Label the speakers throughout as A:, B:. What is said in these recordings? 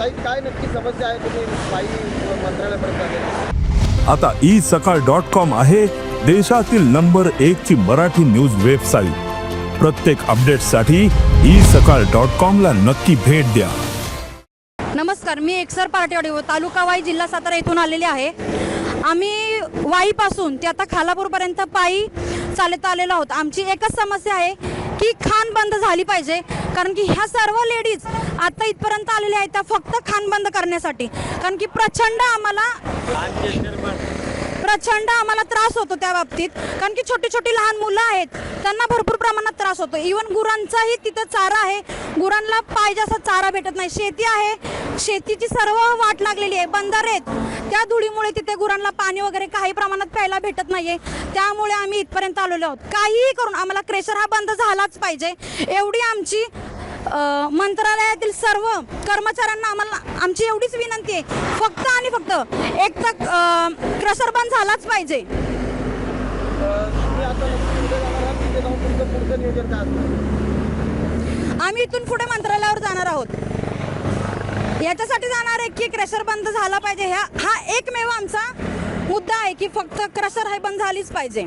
A: काही काय नक्की समस्या आहे तुम्ही पायी मंत्रालयापर्यंत आले?
B: आता ई सकाळ डॉट कॉम आहे देशातील नंबर एक ची मराठी न्यूज वेबसाईट. प्रत्येक अपडेटसाठी ई सकाळ डॉट कॉम ला नक्की भेट द्या.
C: नमस्कार मी एकसर पार्टीवाडी व तालुका वाई जिल्हा सातारा येथून आलेले आहे. आम्ही वाईपासून ते आता खालापूरपर्यंत पायी चालत आलेलो आहोत. आमची एकच समस्या आहे की खाण बंद झाली पाहिजे. कारण की ह्या सर्व लेडीज आता इथपर्यंत आलेल्या आहेत त्या फक्त खान बंद करण्यासाठी. कारण की प्रचंड आम्हाला प्रचंड आम्हाला त्रास होतो त्या बाबतीत. कारण की छोटी छोटी लहान मुलं आहेत त्यांना भरपूर प्रमाणात त्रास होतो. इवन गुरांचाही तिथं चारा आहे. गुरांना पाहिजे असा चारा भेटत नाही. शेती आहे. शेतीची सर्व वाट लागलेली आहे. बंदर आहेत. त्या धुळीमुळे तिथे गुरांना पाणी वगैरे काही प्रमाणात प्यायला भेटत नाहीये. त्यामुळे आम्ही इथपर्यंत आलेलो आहोत. काहीही करून आम्हाला क्रेशर हा बंद झालाच पाहिजे. एवढी आमची मंत्रालयातील सर्व कर्मचाऱ्यांना आम्हाला आमची एवढीच विनंती आहे. फक्त आणि फक्त एक तर क्रशर बंद झालाच पाहिजे. आम्ही इथून पुढे मंत्रालयावर जाणार आहोत. याच्यासाठी जाणार आहे की क्रशर बंद झाला पाहिजे. ह्या हा एकमेव आमचा मुद्दा आहे की फक्त क्रशर हे बंद झालीच पाहिजे.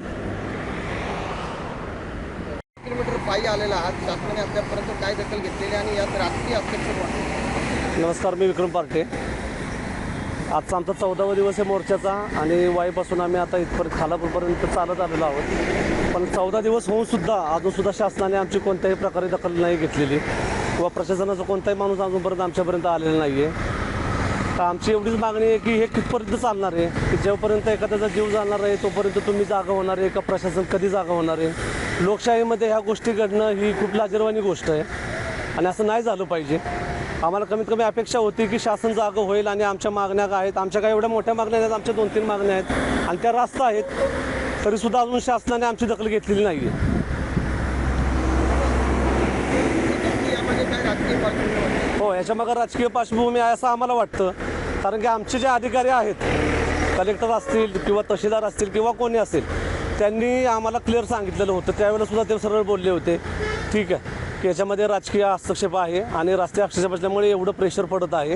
A: किलोमीटर पायी आलेला आहात. शासनाने अद्यापपर्यंत काय दखल घेतलेली आणि यात राजकीय हस्तक्षेप वाटतो
D: नमस्कार मी विक्रम पार्टे आजचा आमचा चौदावा दिवस आहे मोर्चाचा आणि वाईपासून आम्ही आता इथपर्यंत खालापूरपर्यंत चालत आलेलो आहोत. पण चौदा दिवस होऊन सुद्धा अजूनसुद्धा शासनाने आमची कोणत्याही प्रकारे दखल नाही घेतलेली. किंवा प्रशासनाचा कोणताही माणूस अजूनपर्यंत आमच्यापर्यंत आलेला नाही आहे तर आमची एवढीच मागणी आहे की हे कितपर्यंत चालणार आहे? की जेव्हापर्यंत एखाद्याचा जीव जाणार आहे तोपर्यंत तुम्ही जागा होणार आहे का प्रशासन कधी जागा होणार आहे? लोकशाहीमध्ये ह्या गोष्टी घडणं ही खूप लाजीरवाणी गोष्ट आहे. आणि असं नाही झालं पाहिजे. आम्हाला कमीत कमी अपेक्षा होती की शासन जागं होईल आणि आमच्या मागण्या काय आहेत? आमच्या काय एवढ्या मोठ्या मागण्या आहेत आमच्या दोन तीन मागण्या आहेत. आणि त्या रास्त आहेत. तरीसुद्धा अजून शासनाने आमची दखल घेतलेली नाही आहे
A: नक्की राजकीय पार्श्वभूमी
D: हो याच्यामागं राजकीय पार्श्वभूमी आहे असं आम्हाला वाटतं. कारण की आमचे जे अधिकारी आहेत कलेक्टर असतील किंवा तहसीलदार असतील किंवा कोणी असेल त्यांनी आम्हाला क्लिअर सांगितलेलं होतं. त्यावेळेला सुद्धा ते सरळ बोलले होते. ठीक आहे. की याच्यामध्ये राजकीय हस्तक्षेप आहे आणि राष्ट्रीय हस्तक्षेप असल्यामुळे एवढं प्रेशर पडत आहे.